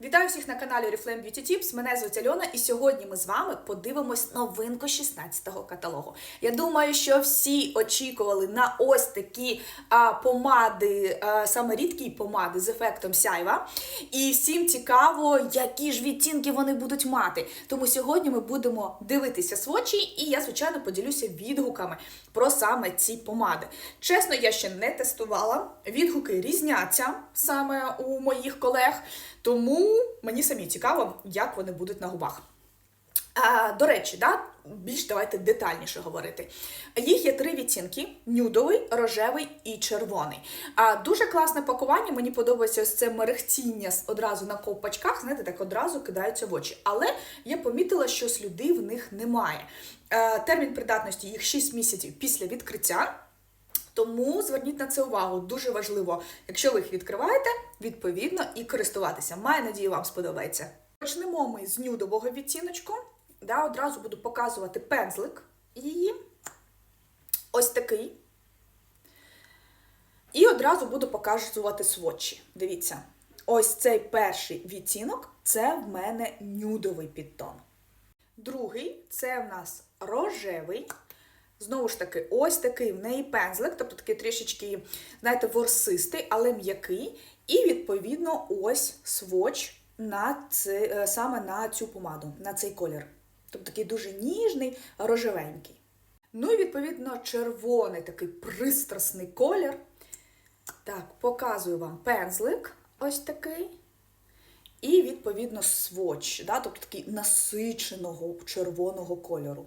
Вітаю всіх на каналі Oriflame Beauty Tips. Мене звуть Альона, і сьогодні ми з вами подивимось новинку 16-го каталогу. Я думаю, що всі очікували на ось такі а, помади, а, саме рідкі помади з ефектом сяйва. І всім цікаво, які ж відтінки вони будуть мати. Тому сьогодні ми будемо дивитися свочі, і я, звичайно, поділюся відгуками про саме ці помади. Чесно, я ще не тестувала. Відгуки різняться саме у моїх колег. Тому мені самі цікаво, як вони будуть на губах. А, до речі, да, більш давайте детальніше говорити. Їх є три відтінки: нюдовий, рожевий і червоний. А, дуже класне пакування. Мені подобається ось це мерехтіння одразу на ковпачках, знаєте, так одразу кидаються в очі. Але я помітила, що слюди в них немає. Термін придатності їх 6 місяців після відкриття. Тому зверніть на це увагу. Дуже важливо, якщо ви їх відкриваєте, відповідно і користуватися. Маю надію, вам сподобається. Почнемо ми з нюдового відтіночку. Да, одразу буду показувати пензлик її. Ось такий. І одразу буду показувати сводчі. Дивіться, ось цей перший відтінок це в мене нюдовий підтон. Другий це в нас рожевий. Знову ж таки, ось такий в неї пензлик, тобто такий трішечки, знаєте, ворсистий, але м'який. І, відповідно, ось своч на це, е, саме на цю помаду, на цей колір. Тобто такий дуже ніжний, рожевенький. Ну і, відповідно, червоний такий пристрасний колір. Так, показую вам пензлик ось такий. І, відповідно, своч, да, тобто такий насиченого червоного кольору.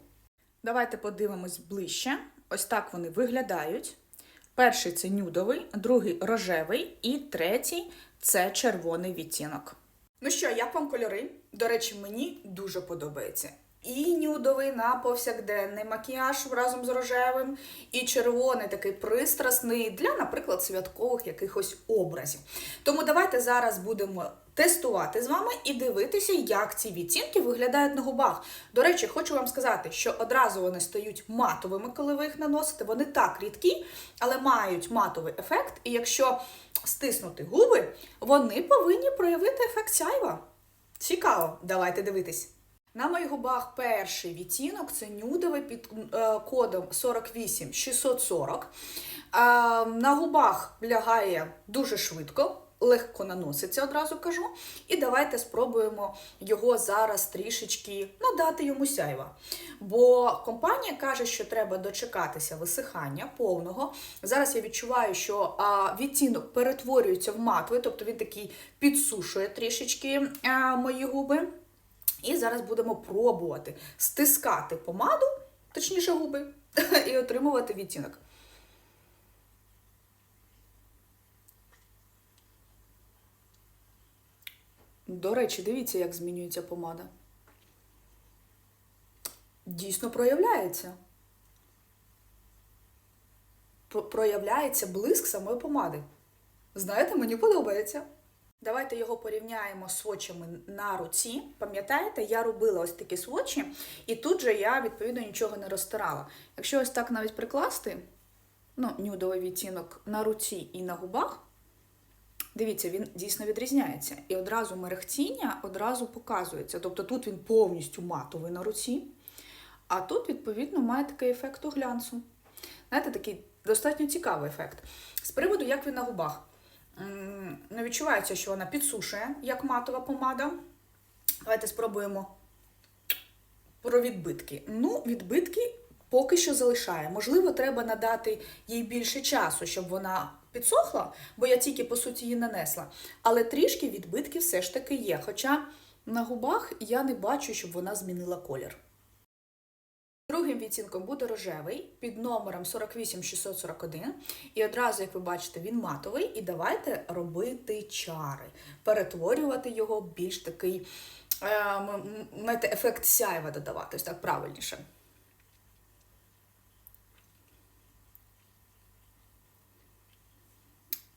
Давайте подивимось ближче. Ось так вони виглядають. Перший це нюдовий, другий рожевий, і третій це червоний відтінок. Ну що, як вам кольори? До речі, мені дуже подобається. І нюдовий на повсякденний макіяж разом з рожевим, і червоний такий пристрасний для, наприклад, святкових якихось образів. Тому давайте зараз будемо тестувати з вами і дивитися, як ці відтінки виглядають на губах. До речі, хочу вам сказати, що одразу вони стають матовими, коли ви їх наносите. Вони так рідкі, але мають матовий ефект. І якщо стиснути губи, вони повинні проявити ефект сяйва. Цікаво, давайте дивитись. На моїх губах перший відтінок це нюдовий під е, кодом 48640. Е, на губах лягає дуже швидко, легко наноситься, одразу кажу. І давайте спробуємо його зараз трішечки надати йому сяйва. Бо компанія каже, що треба дочекатися висихання повного. Зараз я відчуваю, що відтінок перетворюється в матовий, тобто він такий підсушує трішечки мої губи. І зараз будемо пробувати стискати помаду, точніше губи, і отримувати відтінок. До речі, дивіться, як змінюється помада. Дійсно проявляється. Проявляється блиск самої помади. Знаєте, мені подобається. Давайте його порівняємо з свочами на руці. Пам'ятаєте, я робила ось такі свочі, і тут же я, відповідно, нічого не розтирала. Якщо ось так навіть прикласти, ну, нюдовий відтінок на руці і на губах, дивіться, він дійсно відрізняється. І одразу мерехтіння одразу показується. Тобто тут він повністю матовий на руці, а тут, відповідно, має такий ефект у глянцу. Знаєте, такий достатньо цікавий ефект. З приводу, як він на губах. Не відчувається, що вона підсушує, як матова помада. Давайте спробуємо про відбитки. Ну, відбитки поки що залишає. Можливо, треба надати їй більше часу, щоб вона підсохла, бо я тільки, по суті, її нанесла. Але трішки відбитки все ж таки є. Хоча на губах я не бачу, щоб вона змінила колір. Другим відтінком буде рожевий під номером 48641. І одразу, як ви бачите, він матовий. І давайте робити чари, перетворювати його більш такий е, знаєте, ефект сяйва додавати, ось так правильніше.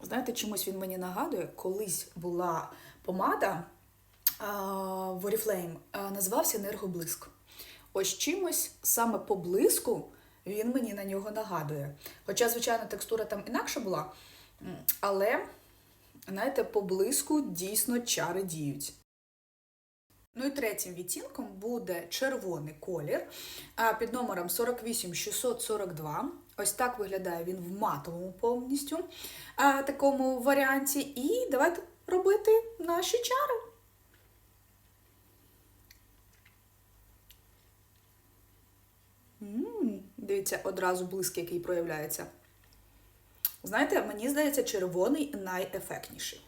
Знаєте, чомусь він мені нагадує, колись була помада в Oriflame, називався енергоблиск. Ось чимось саме по блиску він мені на нього нагадує. Хоча, звичайно, текстура там інакша була, але, знаєте, по блиску дійсно чари діють. Ну і третім відтінком буде червоний колір під номером 48642. Ось так виглядає він в матовому повністю такому варіанті. І давайте робити наші чари. Дивіться, одразу блиск, який проявляється. Знаєте, мені здається, червоний найефектніший.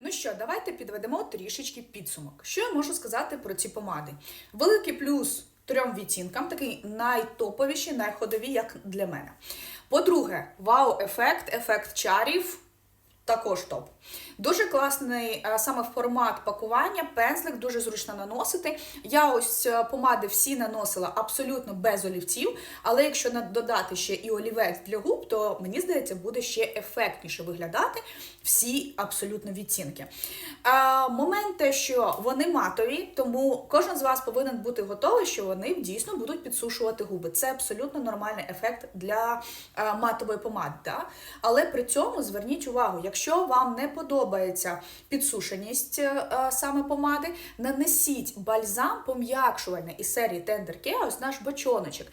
Ну що, давайте підведемо трішечки підсумок. Що я можу сказати про ці помади? Великий плюс трьом відтінкам, такий найтоповіший, найходові, як для мене. По-друге, вау-ефект, ефект чарів. Також топ. Дуже класний е, саме формат пакування, пензлик, дуже зручно наносити. Я ось е, помади всі наносила абсолютно без олівців, але якщо додати ще і олівець для губ, то мені здається, буде ще ефектніше виглядати всі абсолютно відтінки. А, момент те, що вони матові, тому кожен з вас повинен бути готовий, що вони дійсно будуть підсушувати губи. Це абсолютно нормальний ефект для е, матової помади. Да? Але при цьому зверніть увагу, якщо вам не подобається підсушеність е, е, саме помади, нанесіть бальзам пом'якшувальний із серії Tender Care, наш бочоночок,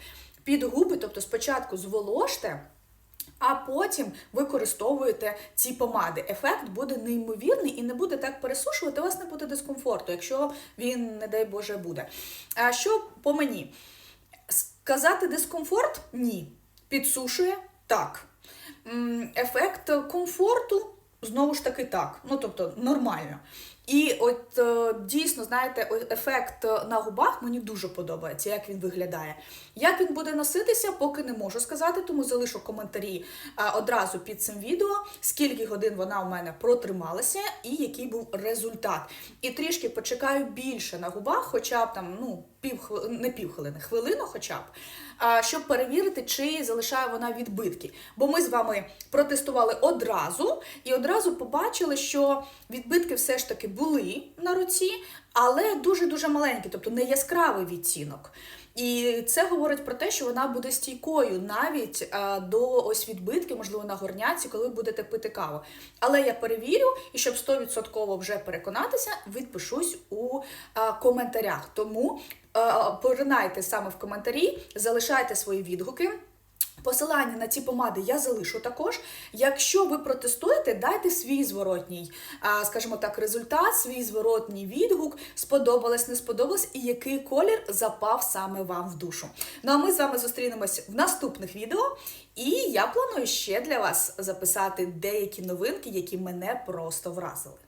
під губи, тобто спочатку зволожте. А потім використовуєте ці помади. Ефект буде неймовірний і не буде так пересушувати, у вас не буде дискомфорту, якщо він, не дай Боже, буде. А що по мені? Сказати дискомфорт? Ні. Підсушує так. Ефект комфорту знову ж таки так. Ну, тобто, нормально. І от е, дійсно, знаєте, ефект е, на губах мені дуже подобається, як він виглядає. Як він буде носитися, поки не можу сказати, тому залишу коментарі е, одразу під цим відео, скільки годин вона у мене протрималася і який був результат. І трішки почекаю більше на губах, хоча б там, ну, пів не півхвилини, хвилину хоча б, щоб перевірити, чи залишає вона відбитки. Бо ми з вами протестували одразу і одразу побачили, що відбитки все ж таки були на руці, але дуже-дуже маленькі, тобто не яскравий відтінок. І це говорить про те, що вона буде стійкою навіть а, до ось відбитків, можливо, на горняці, коли будете пити каву. Але я перевірю, і щоб 100% вже переконатися, відпишусь у а, коментарях. Тому а, поринайте саме в коментарі, залишайте свої відгуки. Посилання на ці помади я залишу також. Якщо ви протестуєте, дайте свій зворотній, скажімо так, результат, свій зворотній відгук, сподобалось, не сподобалось, і який колір запав саме вам в душу. Ну а ми з вами зустрінемось в наступних відео, і я планую ще для вас записати деякі новинки, які мене просто вразили.